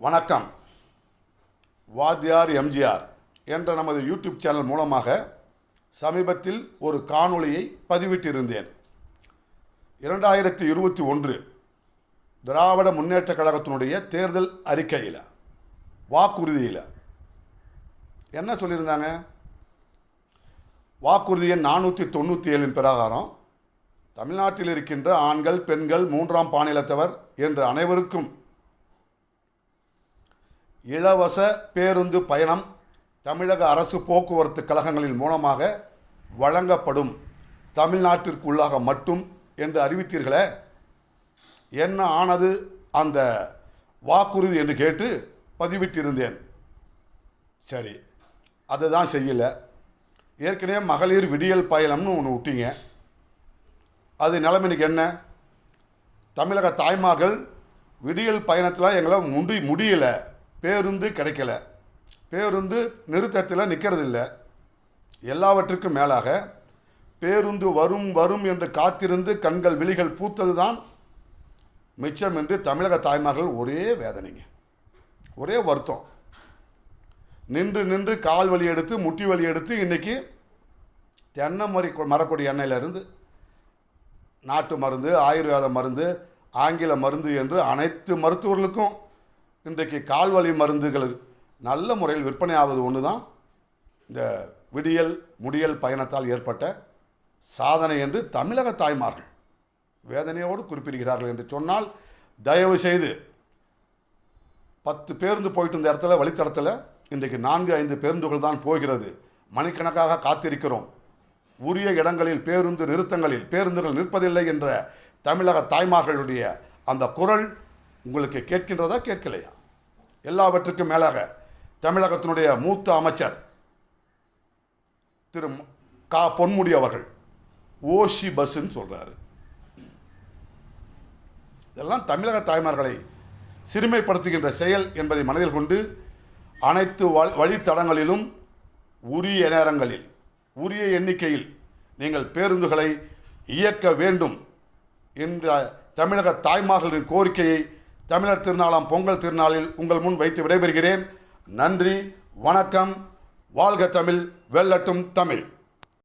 வணக்கம். வாத்தியார் எம்ஜிஆர் என்ற நமது யூடியூப் சேனல் மூலமாக சமீபத்தில் ஒரு காணொளியை பதிவிட்டிருந்தேன். இரண்டாயிரத்தி இருபத்தி ஒன்று திராவிட முன்னேற்றக் கழகத்தினுடைய தேர்தல் அறிக்கையில் வாக்குறுதியில். என்ன சொல்லியிருந்தாங்க? வாக்குறுதி எண் நானூற்றி தொண்ணூற்றி ஏழின் பிரகாரம் தமிழ்நாட்டில் இருக்கின்ற ஆண்கள் பெண்கள் மூன்றாம் பாநிலத்தவர் என்று அனைவருக்கும் இலவச பேருந்து பயணம் தமிழக அரசு போக்குவரத்து கழகங்களின் மூலமாக வழங்கப்படும். தமிழ்நாட்டிற்குள்ளாக மட்டும் என்று அறிவித்தீர்களே? என்ன ஆனது அந்த வாக்குறுதி என்று கேட்டு பதிவிட்டிருந்தேன். சரி அதுதான் செய்யலை. ஏற்கனவே மகளிர் விடியல் பயணம்னு ஒன்று விட்டீங்க. அது நிலைமைக்கு என்ன? தமிழக தாய்மார்கள் விடியல் பயணத்தில் எங்களை முடி முடியலை. பேருந்து கிடைக்கல. பேருந்து நிறுத்தத்தில் நிற்கிறது இல்லை எல்லாவற்றுக்கும் மேலாக பேருந்து வரும் வரும் என்று காத்திருந்து கண்கள் விழிகள் பூத்தது தான் மிச்சம் என்று தமிழக தாய்மார்கள் ஒரே வேதனைங்க. ஒரே வருத்தம். நின்று நின்று கால் வலி எடுத்து முட்டி வலி எடுத்து இன்றைக்கி தென்னை மரி மரக்கொடி எண்ணெயிலிருந்து நாட்டு மருந்து ஆயுர்வேத மருந்து ஆங்கில மருந்து என்று அனைத்து மருத்துவர்களுக்கும் இன்றைக்கு கால்வலி மருந்துகள் நல்ல முறையில் விற்பனை ஆவது ஒன்று தான் இந்த விடியல் முடியல் பயணத்தால் ஏற்பட்ட சாதனை என்று தமிழக தாய்மார்கள் வேதனையோடு குறிப்பிடுகிறார்கள் என்று சொன்னால் தயவு செய்து பத்து பேருந்து போயிட்டு இருந்த இடத்துல வழித்தடத்தில் இன்றைக்கு நான்கு ஐந்து பேருந்துகள் தான் போகிறது. மணிக்கணக்காக காத்திருக்கிறோம். உரிய இடங்களில் பேருந்து நிறுத்தங்களில் பேருந்துகள் நிற்பதில்லை என்ற தமிழக தாய்மார்களுடைய அந்த குரல் உங்களுக்கு கேட்கின்றதா கேட்கலையா? எல்லாவற்றுக்கும் மேலாக தமிழகத்தினுடைய மூத்த அமைச்சர் திரு கா. பொன்முடி அவர்கள் ஓஷி பஸ்ன்னு சொல்கிறாரு இதெல்லாம் தமிழக தாய்மார்களை சிறுமைப்படுத்துகின்ற செயல் என்பதை மனதில் கொண்டு அனைத்து வழி வழித்தடங்களிலும் உரிய நேரங்களில் உரிய எண்ணிக்கையில் நீங்கள் பேருந்துகளை இயக்க வேண்டும் என்ற தமிழக தாய்மார்களின் கோரிக்கையை தமிழர் திருநாளாம் பொங்கல் திருநாளில் உங்கள் முன் வைத்து விடைபெறுகிறேன். நன்றி வணக்கம் வாழ்க தமிழ் வெல்லட்டும் தமிழ்.